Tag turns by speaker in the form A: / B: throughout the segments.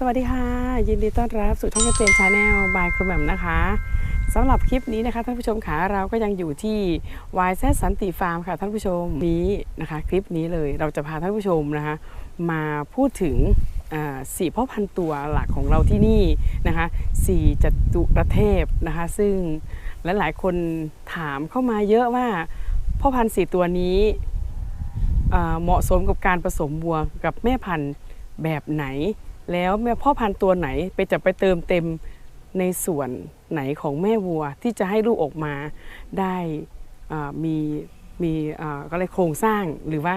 A: สวัสดีค่ะ ยินดีต้อนรับสู่ช่องเจนชาแนลบายครูแหม่มนะคะสำหรับคลิปนี้นะคะท่านผู้ชมค่ะเราก็ยังอยู่ที่วายแซสันติฟาร์มค่ะท่านผู้ชมนี้นะคะ คลิปนี้เลยเราจะพาท่านผู้ชมนะคะ มาพูดถึงสี่พ่อพันธุ์ตัวหลักของเราที่นี่นะคะสี่จตุรเทพนะคะ ซึ่งลหลายๆคนถามเข้ามาเยอะว่าพ่อพันธุ์สี่ตัวนี้เหมาะสมกับการผสมวัวกับแม่พันธุ์แบบไหน แล้วแม่พ่อพันธุ์ตัวไหนไปจะไปเติมเต็มในส่วนไหนของแม่วัวที่จะให้ลูกออกมาได้อ่ามีมีอ่าก็เลยโครงสร้างหรือว่า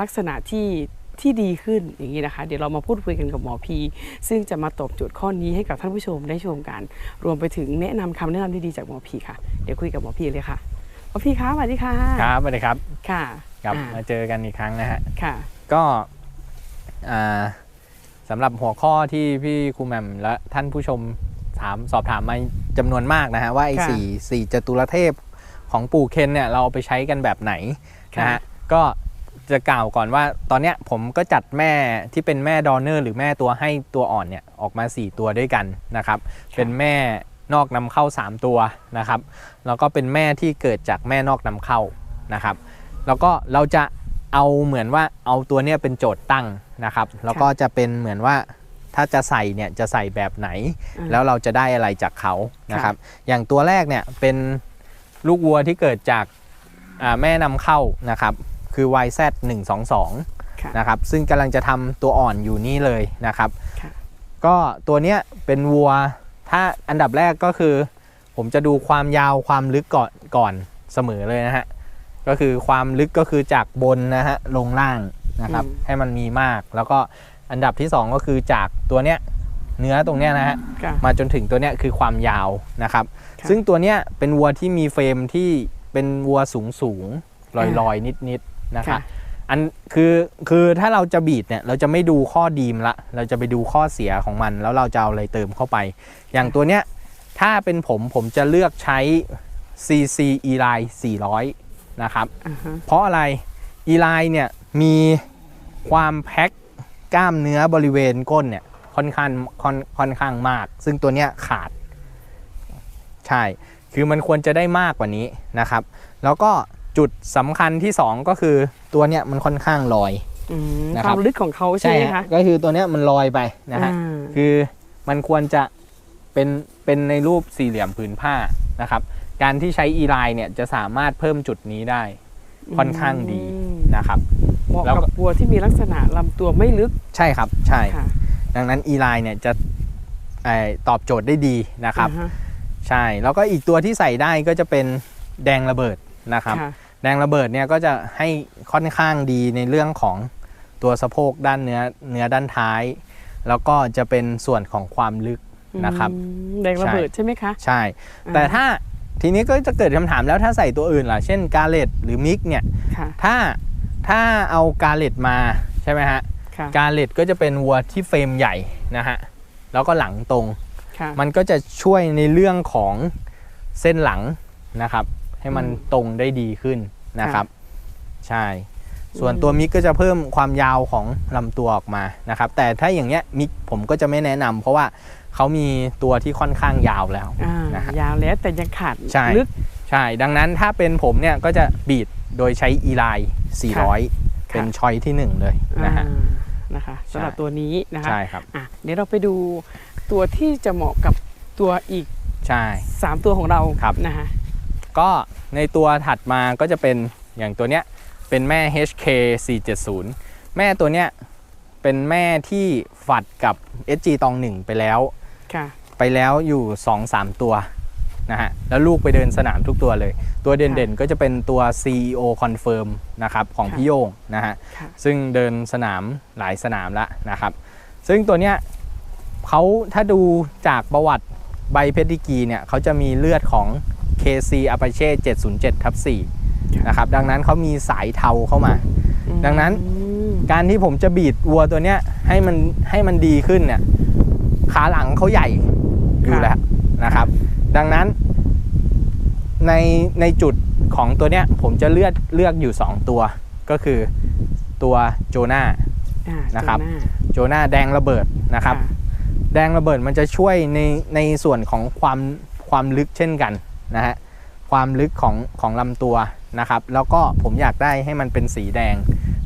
A: ลักษณะที่ที่ดีขึ้นอย่างนี้นะคะ เดี๋ยวเรามาพูดคุยกันกับหมอพี ซึ่งจะมาตอบโจทย์ข้อนี้ให้กับท่านผู้ชมได้ชมกัน รวมไปถึงแนะนำคำแนะนำดีๆจากหมอพีค่ะ เดี๋ยวคุยกับหมอพีเลยค่ะหมอพีคะสวัสดีค่ะ
B: ครับสวัสดีครับ
A: ค่ะ
B: กลับ
A: อ่า
B: มาเจอกันอีกครั้งนะฮะ
A: ค่ะ
B: ก็อ่า สำหรับหัวข้อที่พี่ครูแหม่มและท่านผู้ชมถามสอบถามมาจำนวนมากนะฮะว่าไอ้
A: ค่ะ
B: สี่สี่จตุรเทพของปู่เคนเนี่ยเราเอาไปใช้กันแบบไหนนะฮะก็จะกล่าวก่อนว่าตอนเนี้ยผมก็จัดแม่ที่เป็นแม่ดอเนอร์ หรือแม่ตัวให้ตัวอ่อนเนี่ยออกมา 4 ตัวด้วยกันนะครับ เป็นแม่นอกนำเข้า 3 ตัวนะครับ แล้วก็เป็นแม่ที่เกิดจากแม่นอกนำเข้านะครับ แล้วก็เราจะเอาเหมือนว่าเอาตัวเนี้ยเป็นโจทย์ตั้ง นะครับ แล้วก็จะเป็นเหมือนว่าถ้าจะใส่เนี่ยจะใส่แบบไหน
A: อ่า
B: แล้วเราจะได้อะไรจากเขานะครับ อย่างตัวแรกเนี่ยเป็นลูกวัวที่เกิดจากอ่าแม่นำเข้านะครับ คือ YZ 122
A: ค่ะ
B: นะครับ ซึ่งกำลังจะทำตัวอ่อนอยู่นี่เลยนะครับ
A: ค่ะ
B: ก็ตัวเนี้ยเป็นวัวถ้าอันดับแรกก็คือ ผมจะดูความยาวความลึกก่อนก่อนเสมอเลยนะฮะ ก็คือความลึกก็คือจากบนนะฮะลงล่าง นะครับ
A: อืม
B: ให้มันมีมากแล้วก็อันดับที่สองก็คือจากตัวเนี้ยเนื้อตรงเนี้ยนะฮะ
A: ค่ะ
B: มาจนถึงตัวเนี้ยคือความยาวนะครับ
A: ค่ะ
B: ซึ่งตัวเนี้ยเป็นวัวที่มีเฟรมที่เป็นวัวสูงสูงลอยลอยนิดนิดๆนะคะ
A: ค่ะ
B: อันคือคือถ้าเราจะบีดเนี่ยเราจะไม่ดูข้อดีมละ เราจะไปดูข้อเสียของมัน แล้วเราจะเอาอะไรเติมเข้าไป อย่างตัวเนี้ยถ้าเป็นผมผมจะเลือกใช้ CC e l i 400 นะครับ
A: อ่าฮะ
B: เพราะอะไร e l i เนี่ย มีความแพ็คกล้ามเนื้อบริเวณก้นเนี่ยค่อนข้างค่อนค่อนข้างมาก ซึ่งตัวเนี้ยขาด ใช่ คือมันควรจะได้มากกว่านี้นะครับ แล้วก็จุดสำคัญที่2ก็คือตัวเนี้ยมันค่อนข้างลอย
A: อืม
B: นะ
A: ค
B: ครับ
A: วามลึกของเขาใช่ไหม
B: ฮะ
A: คะ
B: ก็คือตัวเนี้ยมันลอยไปนะฮะ
A: อ่า
B: คือมันควรจะเป็นเป็นในรูปสี่เหลี่ยมผืนผ้านะครับ การที่ใช้อีไลน์เนี่ยจะสามารถเพิ่มจุดนี้ได้ ค่อนข้างดี
A: อืม
B: นะครับ
A: เหมาะ
B: แล้วก็
A: กับวัวที่มีลักษณะลำตัวไม่ลึก
B: ใช่ครับใช่
A: ค่ะ
B: ดังนั้นอีไลน์เนี่ยจะเอ่อตอบโจทย์ได้ดีนะครับ
A: อ่าฮะ
B: ใช่แล้วก็อีกตัวที่ใส่ได้ก็จะเป็นแดงระเบิดนะครับ
A: ค่ะ
B: แดงระเบิดเนี่ยก็จะให้ค่อนข้างดีในเรื่องของตัวสะโพกด้านเนื้อเนื้อด้านท้าย แล้วก็จะเป็นส่วนของความลึกนะครับ
A: อืมแดงระเบิดใช่ไหมคะ
B: ใช่
A: อ่า
B: แต่ถ้า ทีนี้ก็จะเกิดคำถามแล้วถ้าใส่ตัวอื่นล่ะ เช่นกาเลตหรือมิกเนี่ย
A: ค่ะ
B: ถ้าถ้าเอากาเลตมาใช่ไหมฮะ
A: ค่ะ
B: กาเลตก็จะเป็นวัวที่เฟรมใหญ่นะฮะแล้วก็หลังตรง
A: ค่ะ
B: มันก็จะช่วยในเรื่องของเส้นหลังนะครับ ให้มัน
A: อืม
B: ตรงได้ดีขึ้นนะครับ ใช่ ส่วน
A: อืม
B: ตัวมิกก็จะเพิ่มความยาวของลำตัวออกมานะครับ แต่ถ้าอย่างเงี้ยมิกผมก็จะไม่แนะนำเพราะว่า เขามีตัวที่ค่อนข้างยาวแล้ว
A: อ่า
B: นะฮะ
A: ยาวแล้วแต่ยังขาด
B: ใช่
A: ลึก
B: ใช่ ดังนั้นถ้าเป็นผมเนี่ยก็จะบีดโดยใช้อีไลน์400 เป็นชอยที่หนึ่งเลยนะฮะ
A: อ่านะคะสำหรับ
B: ใช่
A: ตัวนี้นะคะ
B: ใช่ครับ
A: อะเดี๋ยวเราไปดูตัวที่จะเหมาะกับตัวอีก
B: ใช่
A: 3ตัวของเรา
B: ครับ
A: นะคะ
B: ก็ในตัวถัดมาก็จะเป็นอย่างตัวเนี้ยเป็นแม่ HK 470 แม่ตัวเนี้ยเป็นแม่ที่ฝัดกับ SG ตองหนึ่งไปแล้ว
A: ค่ะ
B: ไปแล้วอยู่2-3ตัวนะฮะแล้วลูกไปเดินสนามทุกตัวเลย ตัวเด่นๆก็จะเป็นตัว CEO Confirm นะครับของ
A: ค่ะ
B: พี่โยงนะฮะ
A: ค่ะ
B: ซึ่งเดินสนามหลายสนามแล้วนะครับ ซึ่งตัวเนี้ยเขาถ้าดูจากประวัติใบเพดิกรีเนี่ยเขาจะมีเลือดของ KC Apache 707ทับ4นะครับดังนั้นเขามีสายเทาเข้ามา ดังนั้น
A: อืม
B: การที่ผมจะบีดวัวตัวเนี้ยให้มันให้มันดีขึ้นเนี่ย ขาหลังเขาใหญ่อยู่แล้วนะครับ ดังนั้น ในในจุดของตัวเนี้ย ผมจะเลือกเลือกอยู่ 2 ตัว ก็คือตัวโจนา
A: อ่า
B: นะครับ
A: ตัวหา
B: โจนาแดงระเบิดนะครับ
A: ค่ะ
B: แดงระเบิดมันจะช่วยในในส่วนของความความลึกเช่นกันนะฮะความลึกของของลำตัวนะครับ แล้วก็ผมอยากได้ให้มันเป็นสีแดง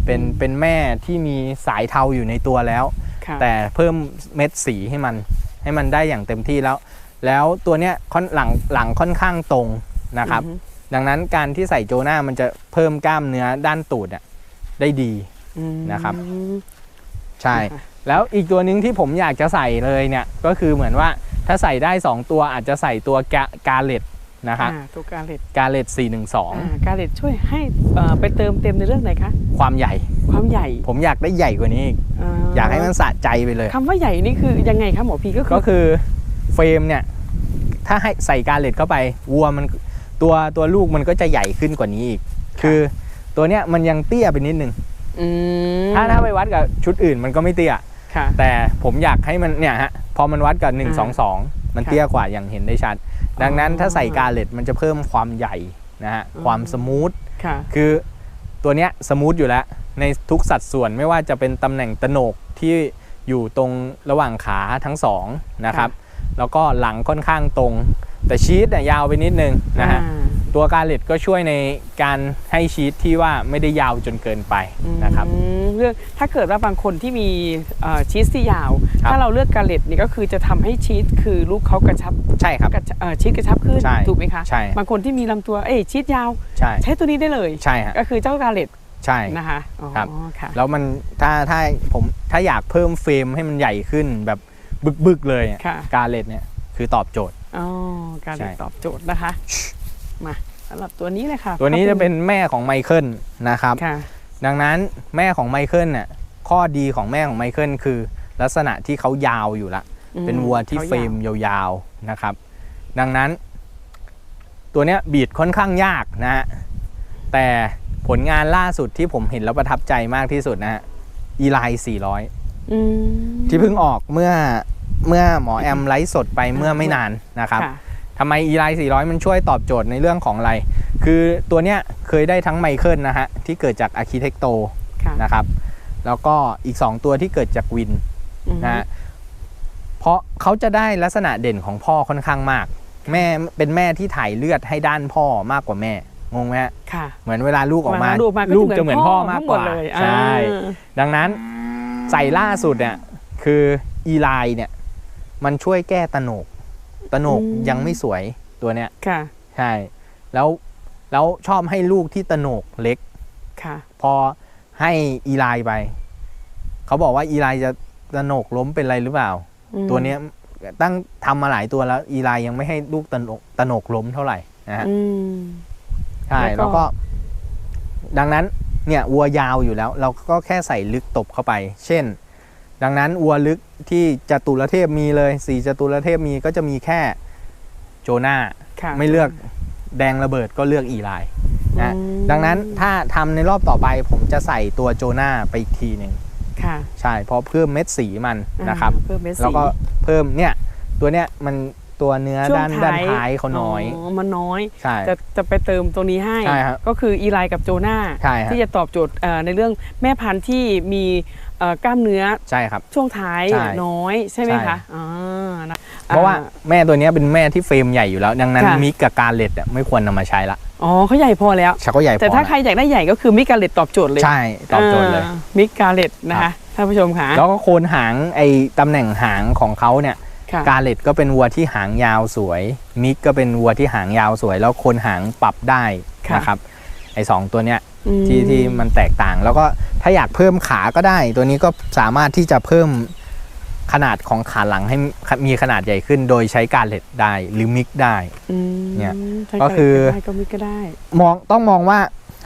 B: เป็นเป็นแม่ที่มีสายเทาอยู่ในตัวแล้ว
A: ค่ะ
B: แต่เพิ่มเม็ดสีให้มัน ให้มันได้อย่างเต็มที่แล้ว แล้วตัวเนี้ยค่อนหลังหลังค่อนข้างตรงนะครับ
A: อือฮึ
B: ดังนั้นการที่ใส่โจน่ามันจะเพิ่มกล้ามเนื้อด้านตูดอะได้ดี
A: อืม
B: นะครับ ใช่
A: ค่ะ
B: แล้วอีกตัวหนึงที่ผมอยากจะใส่เลยเนี่ยก็คือเหมือนว่าถ้าใส่ได้ 2 ตัวอาจจะใส่ตัวกากาเลตนะครับ
A: อ่าตัวกาเลต
B: กาเลต
A: อ่า
B: 412
A: กาเลตช่วยให้เอ่อไปเติมเต็มในเรื่องไหนคะ
B: ความใหญ่
A: ความใหญ่
B: ผมอยากได้ใหญ่กว่านี้อีก
A: อ่า
B: อยากให้มันสะใจไปเลย
A: คำว่าใหญ่นี่คือยังไงคะหมอพีก็คื
B: ก็
A: อ
B: คือเฟรมเนี่ยถ้าให้ใส่กาเลตเข้าไปวัวมันตัวตัวลูกมันก็จะใหญ่ขึ้นกว่านี้อีก คือตัวเนี้ยมันยังเตี้ยไปนิดนึง
A: อืม
B: ถ้าถ้าไปวัดกับชุดอื่นมันก็ไม่เตี้ย
A: ค่ะ
B: แต่ผมอยากให้มันเนี่ยฮะพอมันวัดกับ
A: อ่า
B: 1 2 2 มัน
A: ค่ะ
B: เตี้ยกว่าอย่างเห็นได้ชัด ดังนั้น
A: อ๋อ
B: ถ้าใส่กาเลตมันจะเพิ่มความใหญ่นะฮะ
A: อืม
B: ความสมูท
A: ค่ะ
B: คือตัวเนี้ยสมูทอยู่แล้ว ในทุกสัดส่วนไม่ว่าจะเป็นตำแหน่งตะโหนกที่อยู่ตรงระหว่างขาทั้งสองนะครับ แล้วก็หลังค่อนข้างตรง แต่ชีสเนี่ยยาวไปนิดนึงนะฮะ
A: อ่า
B: ตัวกาเลตก็ช่วยในการให้ชีสที่ว่าไม่ได้ยาวจนเกินไปนะครับ
A: อืมเรื่องถ้าเกิดว่าบางคนที่มีเอ่อชีสที่ยาว
B: ครับ
A: ถ้าเราเลือกกาเลตนี่ก็คือจะทำให้ชีสคือลูกเขากระชับ
B: ใช่ครับ
A: กระชับเอ่อชีสกระชับขึ้น
B: ใช่
A: ถูกไหมคะ
B: ใช่
A: บางคนที่มีลำตัวเอ้ยชีสยาว
B: ใช่
A: ใช้ตัวนี้ได้เลย
B: ใช่ฮะ
A: ก็คือเจ้ากาเลต
B: ใช่
A: นะคะอ๋อ
B: ครับ
A: ค่ะ
B: แล้วมันถ้าถ้าผมถ้าอยากเพิ่มเฟรมให้มันใหญ่ขึ้นแบบบึกๆเลยอะ
A: ค่ะ
B: กาเลตเนี่ยคือตอบโจทย์
A: อ๋อกาเล
B: ใช่
A: ตตอบโจทย์นะคะมาสำหรับตัวนี้เลยค่ะ
B: ตัวนี้จะเป็นแม่ของไมเคิลนะครับ
A: ค่ะ
B: ดังนั้นแม่ของไมเคิลเนี่ยข้อดีของแม่ของไมเคิลคือลักษณะที่เขายาวอยู่ละ
A: อืม
B: เป็นวัวที่
A: ขา
B: เฟรมยาวๆนะครับ ดังนั้น ตัวเนี้ยบีดค่อนข้างยากนะฮะแต่ ผลงานล่าสุดที่ผมเห็นแล้วประทับใจมากที่สุดนะฮะอีไล400
A: อืม
B: ที่เพิ่งออกเมื่อเมื่อหมอแอมไลฟ์สดไปเมื่อไม่นานนะครับ
A: ค่ะ
B: ทำไม e l i 400มันช่วยตอบโจทย์ในเรื่องของอะไร คือตัวเนี้ยเคยได้ทั้งไมเคิลนะฮะ ที่เกิดจาก Architecto
A: ค่ะ
B: นะครับ แล้วก็อีก 2 ตัวที่เกิดจากวิน
A: อืม
B: นะฮะเพราะเขาจะได้ลักษณะเด่นของพ่อค่อนข้างมาก แม่เป็นแม่ที่ถ่ายเลือดให้ด้านพ่อมากกว่าแม่ งงไหมฮะ
A: ค่ะ
B: เหมือนเวลาลูกออกมา
A: ลูกมา
B: ลูกจะเหมือนพ่อมากกว่า
A: ทั้งหดเลย
B: ใช่
A: อ่า
B: ดังนั้นใส่ล่าสุดเนี่ยคืออีไลเนี่ย มันช่วยแก้ตะโหนกตะโหนกยังไม่สวยตัวเนี้ย
A: ค่ะ
B: ใช่ แล้วแล้วชอบให้ลูกที่ตะโหนกเล็ก
A: ค่ะ
B: พอให้อีไลไป เขาบอกว่าอีไลจะตะโหนกล้มเป็นไรหรือเปล่า
A: อืม
B: ตัวเนี้ยตั้งทำมาหลายตัวแล้ว อีไลยังไม่ให้ลูกตะโหนกตะโหนกล้มเท่าไหร่นะฮะ
A: อืม
B: ใช่
A: แล้
B: แล้วว
A: ก็
B: ก็ ดังนั้นเนี่ยวัวยาวอยู่แล้ว เราก็แค่ใส่ลึกตบเข้าไป เช่น ดังนั้นวัวลึกที่จตุรเทพมีเลยสี่จตุรเทพมีก็จะมีแค่โจนา
A: ค่ะ
B: ไม่เลือกแดงระเบิดก็เลือกอีไลนะ
A: อืม
B: ดังนั้นถ้าทำในรอบต่อไปผมจะใส่ตัวโจนาไปอีกทีหนึ่ง
A: ค่ะ
B: ใช่เพราะเพิ่มเม็ดสีมันนะครับ
A: อ่าเพิ่มเม็ดสี
B: แล้วก็เพิ่มเนี่ยตัวเนี้ยมัน ตัวเนื้อ
A: ช่วง
B: ด้านด้านท้ายเขาน้อย
A: มันน้อย
B: ใช่
A: จะจะไปเติมตรงนี้ให้
B: ใช่ครับ
A: ก็คืออีไลกับโจนา
B: ใช่ครับ
A: ที่จะตอบโจทย์เอ่อในเรื่องแม่พันธุ์ที่มีเอ่อกล้ามเนื้อ
B: ใช่ครับ
A: ช่วงท้าย
B: ใช่
A: น้อยใช่ไหม
B: ใช่
A: คะอ่านะ
B: เพราะว่า
A: อ่
B: แม่ตัวเนี้ยเป็นแม่ที่เฟรมใหญ่อยู่แล้ว ดังนั้น
A: ค่ะ
B: มิกกับการเล็ดอะไม่ควรนำมาใช้ละ
A: อ๋อเขาใหญ่พอแล้ว
B: ชักก็ใหญ่พอ
A: แต่ถ้า
B: ละ
A: ใครอยากได้ใหญ่ก็คือมิกาเลตตอบโจทย์เลย
B: ใช่ตอบโจทย์เลยา
A: มิกาเลตนะ
B: ครั
A: คะ
B: บ
A: ท่านผู้ชมค่ะ
B: แล้วก็โคนหางไอ้ตำแหน่งหางของเขาเนี่ย
A: ค่ะ
B: กาเลตก็เป็นวัวที่หางยาวสวย มิกก็เป็นวัวที่หางยาวสวย แล้วโคนหางปรับได้
A: ค่ะ
B: นะครับไอ้สองตัวเนี้ย
A: อืม
B: ที่ที่มันแตกต่าง แล้วก็ถ้าอยากเพิ่มขาก็ได้ ตัวนี้ก็สามารถที่จะเพิ่มขนาดของขาหลังให้มีขนาดใหญ่ขึ้น โดยใช้การเล็ดได้หรือมิกได้
A: อืม
B: เนี่ย
A: ใช้
B: ก็คือ
A: ก็ได้ก็มิกก็ได้
B: มองต้องมองว่า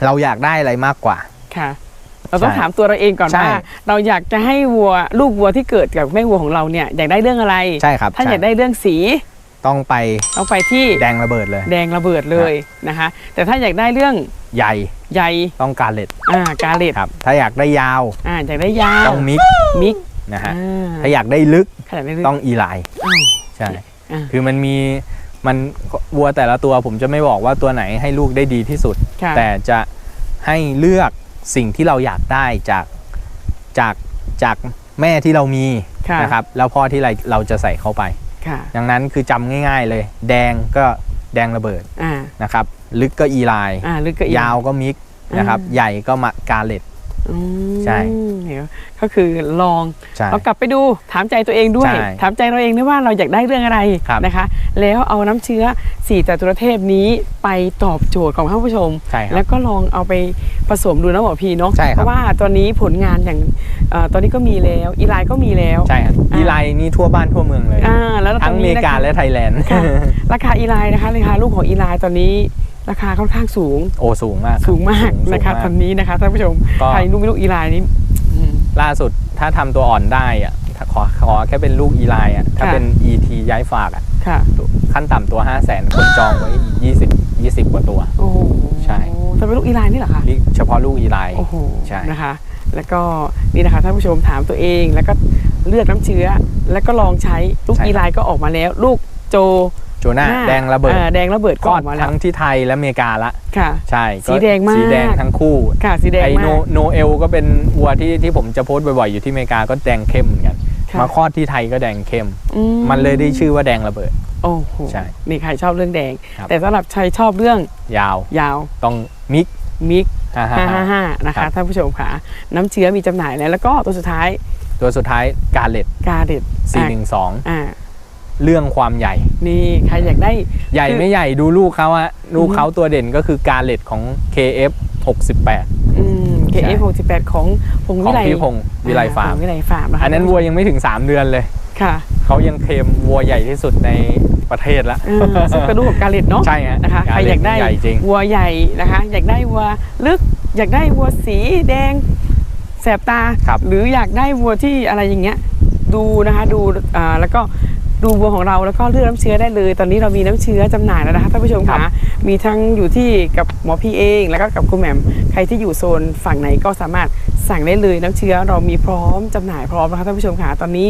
B: เราอยากได้อะไรมากกว่า
A: ค่ะ เราต้อง
B: ใช่
A: ถามตัวเราเองก่อน
B: ใช่
A: ว่าเราอยากจะให้วัวลูกวัวที่เกิดกับแม่วัวของเราเนี่ยอยากได้เรื่องอะไร
B: ใช่ครับ
A: ถ้า
B: ใช่
A: อยากได้เรื่องสี
B: ต้องไป
A: ต้องไปที่
B: แดงระเบิดเลย
A: แดงระเบิดเลยนะคะ แต่ถ้าอยากได้เรื่อง
B: ใหญ่
A: ใย
B: ต้องการเล็ด
A: อ่ากาเลต
B: ครับ ถ้าอยากได้ยาว
A: อ่าอยากได้ยาว
B: ต้องมิก
A: มิก
B: นะฮะ
A: อ่า
B: ถ้าอยากได้ลึก
A: ขนาดนี้เลย
B: ต้องอีไล
A: อ้าว
B: ใช่
A: อ่า
B: คือมันมีมันวัวแต่ละตัวผมจะไม่บอกว่าตัวไหนให้ลูกได้ดีที่สุด
A: ค่ะ
B: แต่จะให้เลือก สิ่งที่เราอยากได้จากจากจากแม่ที่เรามี
A: ค่ะ
B: นะครับ แล้วพ่อที่เราเราจะใส่เข้าไป
A: ค่ะ
B: ดังนั้นคือจำง่ายๆเลย แดงก็แดงระเบิด
A: อ่า
B: นะครับ ลึกก็อีไลน์
A: อ่า ลึกก็อีก
B: ยาวก็มิกนะครับ
A: อ่า
B: ใหญ่ก็มากาเลต
A: อืม
B: ใช่
A: เดี๋ยวก็คือลอง
B: ใช่
A: เรากลับไปดูถามใจตัวเองด้วย
B: ใช่
A: ถามใจเราเองด้วยว่าเราอยากได้เรื่องอะไร
B: ครับ
A: นะคะ แล้วเอาน้ำเชื้อสี่จตุรเทพนี้ไปตอบโจทย์ของท่านผู้ชม
B: ใช่ค
A: แล้
B: รับ
A: วก็ลองเอาไป ผสมดูนะหมอพีเนาะ
B: ใช่ครับ
A: เพราะว่าตอนนี้ผลงานอย่างเอ่อตอนนี้ก็มีแล้วอีไลน์ก็มีแล้ว
B: ใช่ครับ
A: อ่า
B: อีไลน์นี่ทั่วบ้านทั่วเมืองเลย
A: อ่าแล้วต
B: ทั้
A: องน
B: อเม
A: นี้
B: ริ
A: นะ
B: กา
A: คะ
B: และไทยแลนด์
A: ค่ะ ราคาอีไลน์นะคะราคาลูกของอีไลน์ตอนนี้ราคาค่อนข้างสูง
B: โอ้สูงมากรับ
A: สูงมาก
B: สูง
A: นะคะ
B: มาก
A: ตอนนี้นะคะท่านผู้ชม
B: ก็
A: ใครลูกไม่ลูกอีไลน์นี่อืม
B: ล่าสุดถ้าทำตัวอ่อนได้อะถ้าขอขอแค่เป็นลูกอีไลน์อะถ้า
A: ค่ะ
B: เป็น ET ย้ายฝากอะ
A: ค่ะ
B: ขั้นต่ำตัว 5 0 0 0 0 0 คนจองไว้20 20 กว่าตัว
A: โอ้โห
B: ใช่
A: แต่เป็นลูกอีไลน์นี่เหรอคะ
B: นี่เฉพาะลูกอีไลน์
A: โอ้โห
B: ใช่
A: นะคะ แล้วก็นี่นะคะท่านผู้ชมถามตัวเองแล้วก็เลือกน้ำเชื้อ แล้วก็ลองใช้ลูกอีไลน์ก็ออกมาแล้ว ลูกโจ
B: โจนา
A: หน้า
B: แดงระเบิด
A: อ่าแดงระเบิด
B: ค
A: ก็
B: ลอ
A: อ
B: ด
A: อกมาแล้ว
B: ทั้งที่ไทยและอเมริกาละ
A: ค่ะ
B: ใช่ก็
A: สีแดงมาก
B: สีแดงทั้งคู่
A: ค่ะสีแดง
B: ไอ
A: มา
B: โน
A: ก
B: โนเอลก็เป็นวัวที่ที่ผมจะโพสต์บ่อยๆอยู่ที่อเมริกาก็แดงเข้มเหมือนกัน
A: ค่ะ
B: มาคลอดที่ไทยก็แดงเข้ม
A: อื
B: มันเลยได้ชื่อว่าแดงระเบิด
A: โอ้โห
B: ใช่
A: นี่ใครชอบเรื่องแดง
B: ครับ
A: แต่สำหรับใครชอบเรื่อง
B: ยาวยา
A: ว
B: ต้องมิก
A: มิก
B: ฮ่าฮ่าฮ่า
A: 555นะ
B: ครั
A: คะ
B: บ
A: ท่านผู้ชมค่ะ น้ำเชื้อมีจำหน่ายแล้วแล้วก็ตัวสุดท้าย
B: ตัวสุดท้ายกาเลต
A: กาเด็ด
B: 412
A: อ่า
B: เรื่องความใหญ่
A: นี่ใครอยากได้
B: ใหญ่
A: คือ
B: ไม่ใหญ่ดูลูกเขาอะลูกเขาตัวเด่นก็คือกาเลตของ KF 68
A: อืม
B: ใช่
A: KF 68ของพง
B: ข
A: วิ
B: อง
A: ไล
B: พี่พงศ์วิไลฟาร์ม
A: พงวิไลฟาร์มนะคะ
B: อันนั้นวัวยังไม่ถึง 3 เดือนเลย
A: ค่ะ
B: เขายังเคลมวัวใหญ่ที่สุดในประเทศละ
A: เออซึ่งเป็นลูกของกาเล็ดเนาะ
B: ใช่ฮะ
A: นะคะใครอยากได้
B: ใหญ่จริง
A: วัวใหญ่นะคะ อยากได้วัวลึก อยากได้วัวสีแดงแสบตา
B: ครับ
A: หรืออยากได้วัวที่อะไรอย่างเงี้ย ดูนะคะดูอ่าแล้วก็ดูวัวของเราแล้วก็เลือกน้ำเชื้อได้เลย ตอนนี้เรามีน้ำเชื้อจำหน่ายแล้วนะคะท่านผู้ชม
B: ครั
A: ค่ะ
B: บ
A: มีทั้งอยู่ที่กับหมอพี่เอง แล้วก็กับคุณแหม่มใครที่อยู่โซนฝั่งไหนก็สามารถ สั่งได้เลยน้ำเชื้อเรามีพร้อมจำหน่ายพร้อมนะคะท่านผู้ชมค่ะตอนนี้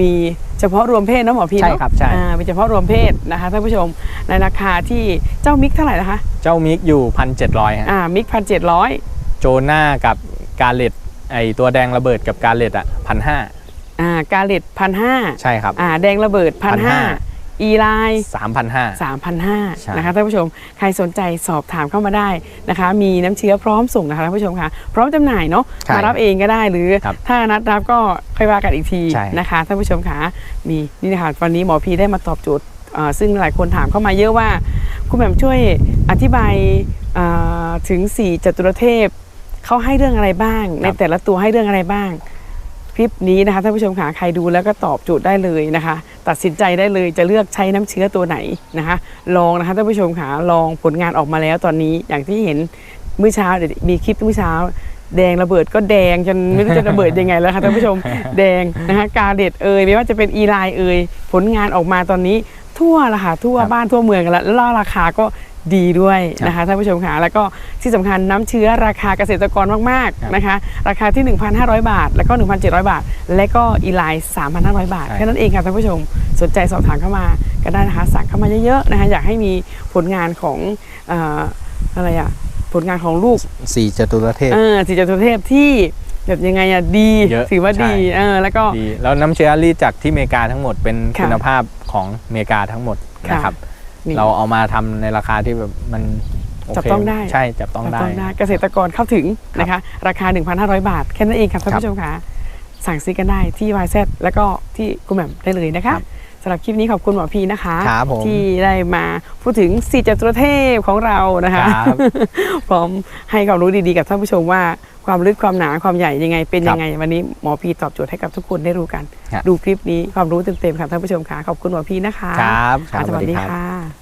A: มีเฉพาะรวมเพศนะหมอพี่
B: ใช่
A: เนาะ
B: ครับใช่
A: อ่าเป็นเฉพาะรวมเพศนะคะท่านผู้ชมในราคาที่เจ้ามิกเท่าไหร่นะคะ
B: เจ้ามิกอยู่1,700ฮะ
A: อ่ามิกพันเจ็ดร้อย
B: โจนากับกาเลตไอตัวแดงระเบิดกับกาเลตอะพันห้า
A: อ่ากาเลตพันห้า
B: ใช่ครับ
A: อ่าแดงระเบิดพันห้า
B: 1,500
A: อีไลน์
B: สามพันห้าใช่
A: 3,500นะคะท่านผู้ชมใครสนใจสอบถามเข้ามาได้นะคะ มีน้ำเชื้อพร้อมส่งนะคะท่านผู้ชมค่ะพร้อมจำหน่ายเนาะ
B: ใช่
A: มารับเองก็ได้หรือ
B: ครับ
A: ถ้านัดรับก็ค่อยว่ากันอีกที
B: ใช่
A: นะคะท่านผู้ชมค่ะมีนี่นะคะวันนี้หมอพีได้มาตอบโจทย์เอ่อซึ่งหลายคนถามเข้ามาเยอะว่า คุณแหม่มช่วยอธิบายเอ่อถึง4จตุรเทพเขาให้เรื่องอะไรบ้าง ในแต่ละตัวให้เรื่องอะไรบ้าง คลิปนี้นะคะท่านผู้ชมค่ะใครดูแล้วก็ตอบโจทย์ได้เลยนะคะ ตัดสินใจได้เลยจะเลือกใช้น้ำเชื้อตัวไหนนะคะ ลองนะคะท่านผู้ชมค่ะลองผลงานออกมาแล้วตอนนี้อย่างที่เห็นเมื่อเช้าเดี๋ยวมีคลิปเมื่อเช้า แดงระเบิดก็แดงจนไม่รู้จะระเบิดยังไงแล้วค่ะท่านผู้ชมแดงนะคะกาเด็ดเอ่ยไม่ว่าจะเป็นอีไลน์เอ่ยผลงานออกมาตอนนี้ทั่วละค่ะทั่ว
B: บ
A: บ้านทั่วเมืองกันแล้วแล้วราคาก็ ดีด้วยนะคะท่านผู้ชมค่ะแล้วก็ที่สำคัญน้ำเชื้อราคาเกษตรกรมาก
B: ครับ
A: ๆนะคะราคาที่ 1,500 บาท แล้วก็ 1,700 บาท และก็อีไลน์3,500 บาท
B: ใช่
A: แค่นั้นเองค่ะท่านผู้ชมสนใจสอบถามเข้ามาก็ได้นะคะสั่งเข้ามาเยอะๆนะคะอยากให้มีผลงานของเอ่ออะไรอะผลงานของลูก
B: สี่จตุรเทพ
A: เออสีจตุเทพที่แบบยังไงอะดี
B: เยอะ
A: ถือว่าดี
B: ใช่
A: เออแล้วก็
B: ดีแล้วน้ำเชื้อรีดจากที่อเมริกาทั้งหมดเป็น
A: ค่ะ
B: คุณภาพของอเมริกาทั้งหมด
A: ค่ะ
B: นะครับ
A: นี่
B: เราเอามาทำในราคาที่แบบมันโเค
A: จับต้องได้
B: ใช่จับต้องได้
A: ต้องได้เกษตรกรเข้าถึงนะคะ ราคา 1,500 บาท แค่นั้นเองค่ะท่าน
B: ครับ
A: ผู้ชมค่ะสั่งซื้อกันได้ที่ YZ แล้วก็ที่คุณแหม่มได้เลยนะคะ
B: ครับ
A: สำหรับคลิปนี้ขอบคุณหมอพีนะคะ
B: ครับผม
A: ที่ได้มาพูดถึงสี่จตุรเทพของเรานะคะ
B: ครับ
A: พร้อมให้ความรู้ดีๆกับท่านผู้ชมว่า ความลึกความหนาความใหญ่ยังไงเป็นยังไง วันนี้หมอพีตอบโจทย์ให้กับทุกคนได้รู้กัน ดูคลิปนี้ความรู้เต็มๆค่ะท่านผู้ชมค่ะขอบคุณหมอพีนะคะ
B: ครับ
A: สวัสดีค่ะ